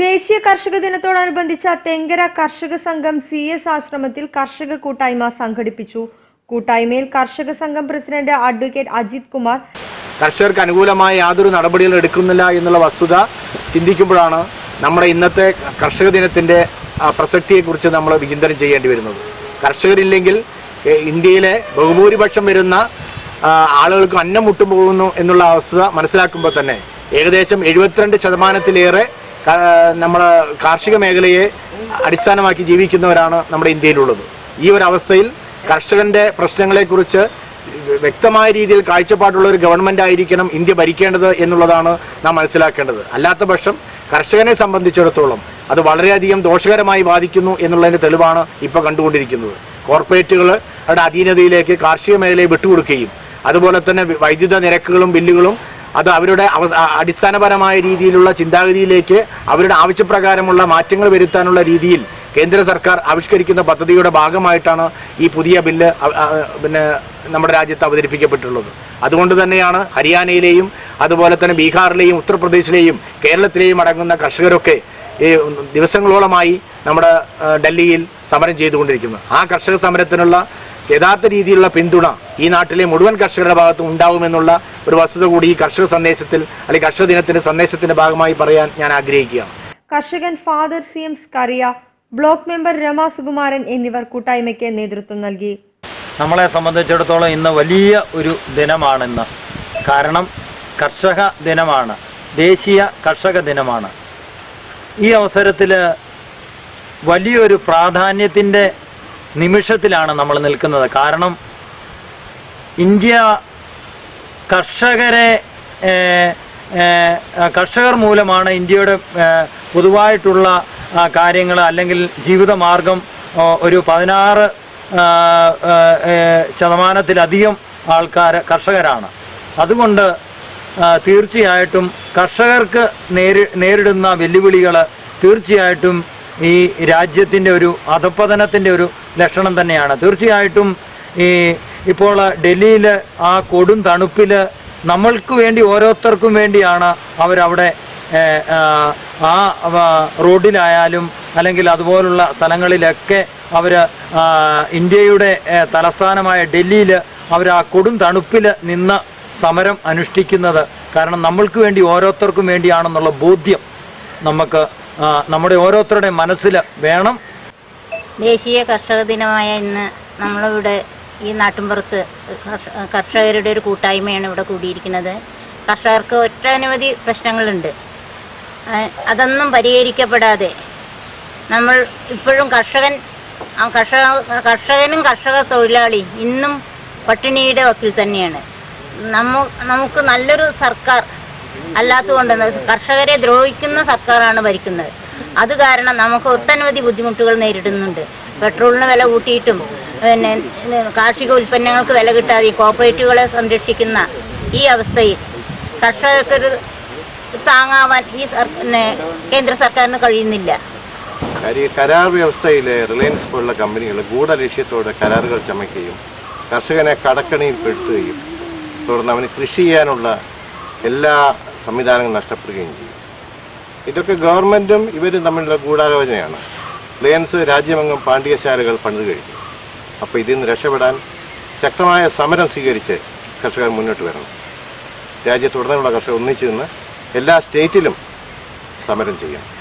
ദേശീയ കർഷക ദിനത്തോടനുബന്ധിച്ച തെങ്കര കർഷക സംഘം സി എസ് ആശ്രമത്തിൽ കർഷക കൂട്ടായ്മ സംഘടിപ്പിച്ചു. കൂട്ടായ്മയിൽ കർഷക സംഘം പ്രസിഡന്റ് അഡ്വക്കേറ്റ് അജിത് കുമാർ. കർഷകർക്ക് അനുകൂലമായ യാതൊരു നടപടികളും എടുക്കുന്നില്ല എന്നുള്ള വസ്തുത ചിന്തിക്കുമ്പോഴാണ് നമ്മുടെ ഇന്നത്തെ കർഷക ദിനത്തിന്റെ പ്രസക്തിയെക്കുറിച്ച് നമ്മൾ വിചിന്തനം ചെയ്യേണ്ടി വരുന്നത്. കർഷകരില്ലെങ്കിൽ ഇന്ത്യയിലെ ബഹുഭൂരിപക്ഷം വരുന്ന ആളുകൾക്ക് അന്നം മുട്ടുപോകുന്നു എന്നുള്ള അവസ്ഥ മനസ്സിലാക്കുമ്പോൾ തന്നെ ഏകദേശം എഴുപത്തിരണ്ട് ശതമാനത്തിലേറെ നമ്മുടെ കാർഷിക മേഖലയെ അടിസ്ഥാനമാക്കി ജീവിക്കുന്നവരാണ് നമ്മുടെ ഇന്ത്യയിലുള്ളത്. ഈ ഒരു അവസ്ഥയിൽ കർഷകന്റെ പ്രശ്നങ്ങളെക്കുറിച്ച് വ്യക്തമായ രീതിയിൽ കാഴ്ചപ്പാടുള്ള ഒരു ഗവൺമെന്റ് ആയിരിക്കണം ഇന്ത്യ ഭരിക്കേണ്ടത് എന്നുള്ളതാണ് നാം മനസ്സിലാക്കേണ്ടത്. അല്ലാത്ത പക്ഷം കർഷകനെ സംബന്ധിച്ചിടത്തോളം അത് വളരെയധികം ദോഷകരമായി ബാധിക്കുന്നു എന്നുള്ളതിന്റെ തെളിവാണ് ഇപ്പൊ കണ്ടുകൊണ്ടിരിക്കുന്നത്. കോർപ്പറേറ്റുകളുടെ അധീനതയിലേക്ക് കാർഷിക മേഖലയെ വിട്ടുകൊടുക്കുകയും അതുപോലെ തന്നെ വൈദ്യുത നിരക്കുകളും ബില്ലുകളും അത് അവരുടെ അവ- അടിസ്ഥാനപരമായ രീതിയിലുള്ള ചിന്താഗതിയിലേക്ക് അവരുടെ ആവശ്യപ്രകാരമുള്ള മാറ്റങ്ങൾ വരുത്താനുള്ള രീതിയിൽ കേന്ദ്ര സർക്കാർ ആവിഷ്കരിക്കുന്ന പദ്ധതിയുടെ ഭാഗമായിട്ടാണ് ഈ പുതിയ ബില്ല് പിന്നെ നമ്മുടെ രാജ്യത്ത് അവതരിപ്പിക്കപ്പെട്ടുള്ളത്. അതുകൊണ്ട് തന്നെയാണ് ഹരിയാനയിലെയും അതുപോലെ തന്നെ ബീഹാറിലെയും ഉത്തർപ്രദേശിലെയും കേരളത്തിലെയും അടങ്ങുന്ന കർഷകരൊക്കെ ഈ ദിവസങ്ങളോളമായി നമ്മുടെ ഡൽഹിയിൽ സമരം ചെയ്തുകൊണ്ടിരിക്കുന്നത്. ആ കർഷക സമരത്തിനുള്ള യഥാർത്ഥ രീതിയിലുള്ള പിന്തുണ ഈ നാട്ടിലെ മുഴുവൻ കർഷകരുടെ ഭാഗത്ത് ഉണ്ടാവുമെന്നുള്ള ഒരു വസ്തുത കൂടി ഈ കർഷക സന്ദേശത്തിൽ അല്ലെങ്കിൽ കർഷക ദിനത്തിന്റെ സന്ദേശത്തിന്റെ ഭാഗമായി പറയാൻ ഞാൻ ആഗ്രഹിക്കുകയാണ്. കർഷകൻ father C M Scaria block member Rama Sukumaran എന്നിവർ കൂട്ടായ്മയ്ക്ക് നേതൃത്വം നൽകി. നമ്മളെ സംബന്ധിച്ചിടത്തോളം ഇന്ന് വലിയ ഒരു ദിനമാണിന്ന്. കാരണം കർഷക ദിനമാണ് ദേശീയ കർഷക ദിനമാണ്. ഈ അവസരത്തിൽ വലിയൊരു പ്രാധാന്യത്തിന്റെ നിമിഷത്തിലാണ് നമ്മൾ നിൽക്കുന്നത്. കാരണം ഇന്ത്യ കർഷകരെ കർഷകർ മൂലമാണ് ഇന്ത്യയുടെ പൊതുവായിട്ടുള്ള കാര്യങ്ങൾ അല്ലെങ്കിൽ ജീവിതമാർഗം ഒരു പതിനാറ് ശതമാനത്തിലധികം ആൾക്കാർ കർഷകരാണ്. അതുകൊണ്ട് തീർച്ചയായിട്ടും കർഷകർക്ക് നേരി നേരിടുന്ന വെല്ലുവിളികൾ തീർച്ചയായിട്ടും ഈ രാജ്യത്തിന്റെ ഒരു അധപ്പതനത്തിന്റെ ഒരു ലക്ഷണം തന്നെയാണ്. തീർച്ചയായിട്ടും ഈ ഇപ്പോൾ ഡൽഹിയിൽ ആ കൊടും തണുപ്പിൽ നമ്മൾക്ക് വേണ്ടി ഓരോരുത്തർക്കും വേണ്ടിയാണ് അവരവിടെ ആ, റോഡിലായാലും അല്ലെങ്കിൽ അതുപോലുള്ള സ്ഥലങ്ങളിലൊക്കെ അവർ ഇന്ത്യയുടെ തലസ്ഥാനമായ ഡൽഹിയിൽ അവർ ആ കൊടും തണുപ്പിൽ നിന്ന് സമരം അനുഷ്ഠിക്കുന്നത് കാരണം നമ്മൾക്ക് വേണ്ടി ഓരോരുത്തർക്കും വേണ്ടിയാണെന്നുള്ള ബോധ്യം നമുക്ക് നമ്മുടെ ഓരോരുത്തരുടെ മനസ്സിൽ വേണം. ദേശീയ കർഷക ദിനമായ ഇന്ന് നമ്മളിവിടെ ഈ നാട്ടിൻപുറത്ത് കർഷകരുടെ ഒരു കൂട്ടായ്മയാണ് ഇവിടെ കൂടിയിരിക്കുന്നത്. കർഷകർക്ക് ഒട്ടനവധി പ്രശ്നങ്ങളുണ്ട്. അതൊന്നും പരിഹരിക്കപ്പെടാതെ നമ്മൾ ഇപ്പോഴും കർഷകൻ കർഷക കർഷകനും കർഷക തൊഴിലാളിയും ഇന്നും പട്ടിണിയുടെ വക്കിൽ തന്നെയാണ്. നമുക്ക് നല്ലൊരു സർക്കാർ അല്ലാത്തതുകൊണ്ട് കർഷകരെ ദ്രോഹിക്കുന്ന സർക്കാരാണ് ഭരിക്കുന്നത്. അത് കാരണം നമുക്ക് ഒട്ടനവധി ബുദ്ധിമുട്ടുകൾ നേരിടുന്നുണ്ട്. പെട്രോളിന് വില കൂട്ടിയിട്ടും പിന്നെ കാർഷിക ഉൽപ്പന്നങ്ങൾക്ക് വില കിട്ടാതെ കോപ്പറേറ്റീവുകളെ സംരക്ഷിക്കുന്ന ഈ അവസ്ഥയിൽ കർഷകർക്ക് താങ്ങാവാൻ ഈ കേന്ദ്ര സർക്കാരിന് കഴിയുന്നില്ല. കരാർ വ്യവസ്ഥയിലെ റിലയൻസ് പോലുള്ള കമ്പനികൾ ഗൂഢലക്ഷ്യത്തോടെ കരാറുകൾ ചമയ്ക്കുകയും കർഷകനെ കടക്കണിയിൽപ്പെടുത്തുകയും തുടർന്ന് അവന് കൃഷി ചെയ്യാനുള്ള എല്ലാ സംവിധാനങ്ങളും നഷ്ടപ്പെടുകയും ചെയ്യും. ഇതൊക്കെ ഗവൺമെന്റും ഇവരും തമ്മിലുള്ള ഗൂഢാലോചനയാണ്. പ്ലെയൻസ് രാജ്യമെങ്ങും പാണ്ഡ്യശാലകൾ പണിതു കഴിഞ്ഞു. അപ്പോൾ ഇതിൽ നിന്ന് രക്ഷപ്പെടാൻ ശക്തമായ സമരം സ്വീകരിച്ച് കർഷകർ മുന്നോട്ട് വരണം. രാജ്യത്തുടനീളമുള്ള കർഷകർ ഒന്നിച്ചു നിന്ന് എല്ലാ സ്റ്റേറ്റിലും സമരം ചെയ്യണം.